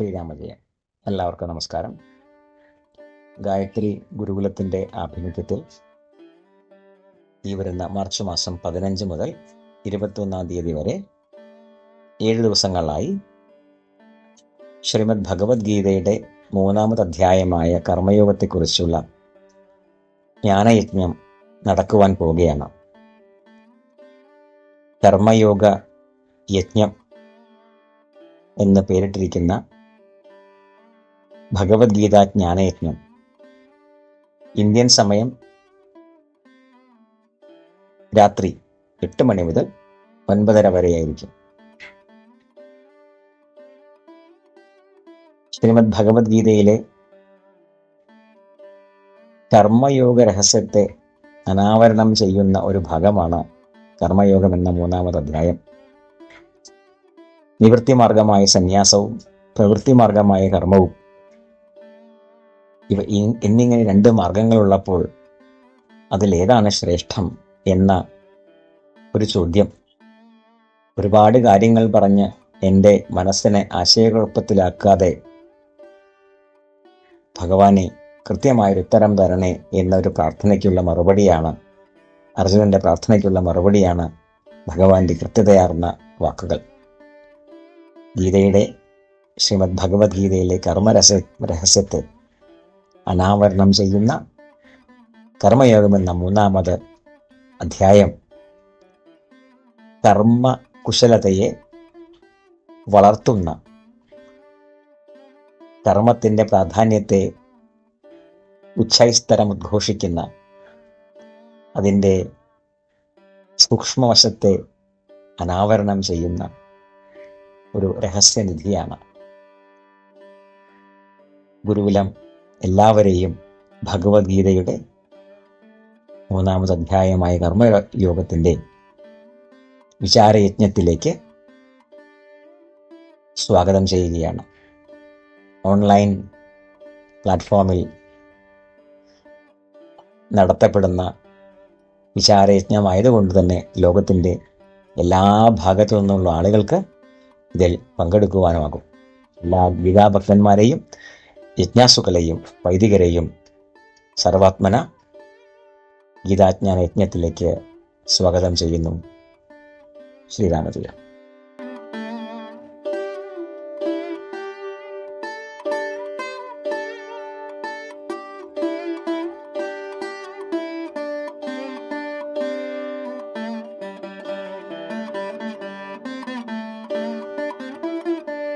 ശ്രീരാമജയ എല്ലാവർക്കും നമസ്കാരം. ഗായത്രി ഗുരുകുലത്തിന്റെ ആഭിമുഖ്യത്തിൽ ഈ വരുന്ന മാർച്ച് മാസം പതിനഞ്ച് മുതൽ ഇരുപത്തൊന്നാം തീയതി വരെ ഏഴ് ദിവസങ്ങളായി ശ്രീമദ് ഭഗവത്ഗീതയുടെ മൂന്നാമത് അധ്യായമായ കർമ്മയോഗത്തെക്കുറിച്ചുള്ള ജ്ഞാനയജ്ഞം നടക്കുവാൻ പോവുകയാണ്. കർമ്മയോഗ യജ്ഞം എന്ന് പേരിട്ടിരിക്കുന്ന ഭഗവത്ഗീത ജ്ഞാനയജ്ഞം. ഇന്ത്യൻ സമയം രാത്രി എട്ട് മണി മുതൽ ഒൻപതര വരെയായിരിക്കും. ശ്രീമദ് ഭഗവത്ഗീതയിലെ കർമ്മയോഗ രഹസ്യത്തെ അനാവരണം ചെയ്യുന്ന ഒരു ഭാഗമാണ് കർമ്മയോഗം എന്ന മൂന്നാമത് അധ്യായം. നിവൃത്തി മാർഗമായ സന്യാസവും പ്രവൃത്തി മാർഗമായ കർമ്മവും. ഇവ എന്നിങ്ങനെ രണ്ട് മാർഗങ്ങളുള്ളപ്പോൾ അതിലേതാണ് ശ്രേഷ്ഠം എന്ന ഒരു ചോദ്യം. ഒരുപാട് കാര്യങ്ങൾ പറഞ്ഞ് എന്റെ മനസ്സിനെ ആശയക്കുഴപ്പത്തിലാക്കാതെ ഭഗവാനെ കൃത്യമായൊരു ഉത്തരം തരണേ എന്നൊരു പ്രാർത്ഥനയ്ക്കുള്ള മറുപടിയാണ് അർജുനന്റെ പ്രാർത്ഥനയ്ക്കുള്ള മറുപടിയാണ് ഭഗവാന്റെ കൃത്യതയാർന്ന വാക്കുകൾ. ഗീതയുടെ ശ്രീമദ് ഭഗവത്ഗീതയിലെ കർമ്മരഹസ്യ രഹസ്യത്തെ അനാവരണം ചെയ്യുന്ന കർമ്മയോഗമെന്ന മൂന്നാമത് അധ്യായം കർമ്മ കുശലതയെ വളർത്തുന്ന കർമ്മത്തിന്റെ പ്രാധാന്യത്തെ ഉച്ചൈസ്തരം ഉദ്ഘോഷിക്കുന്ന അതിന്റെ സൂക്ഷ്മവശത്തെ അനാവരണം ചെയ്യുന്ന ഒരു രഹസ്യനിധിയാണ് ഗുരുകുലം എല്ലാവരെയും ഭഗവത്ഗീതയുടെ മൂന്നാമത് അധ്യായമായ കർമ്മയോഗത്തിന്റെ വിചാരയജ്ഞത്തിലേക്ക് സ്വാഗതം ചെയ്യുകയാണ്. ഓൺലൈൻ പ്ലാറ്റ്ഫോമിൽ നടത്തപ്പെടുന്ന വിചാരയജ്ഞമായതുകൊണ്ട് തന്നെ ലോകത്തിന്റെ എല്ലാ ഭാഗത്തു നിന്നുള്ള ആളുകൾക്ക് ഇതിൽ പങ്കെടുക്കുവാനുമാകും. എല്ലാ ഗീതാഭക്തന്മാരെയും യജ്ഞാസുക്കളെയും വൈദികരെയും സർവാത്മന ഗീതാജ്ഞാന യജ്ഞത്തിലേക്ക് സ്വാഗതം ചെയ്യുന്നു. ശ്രീരാമചന്ദ്രൻ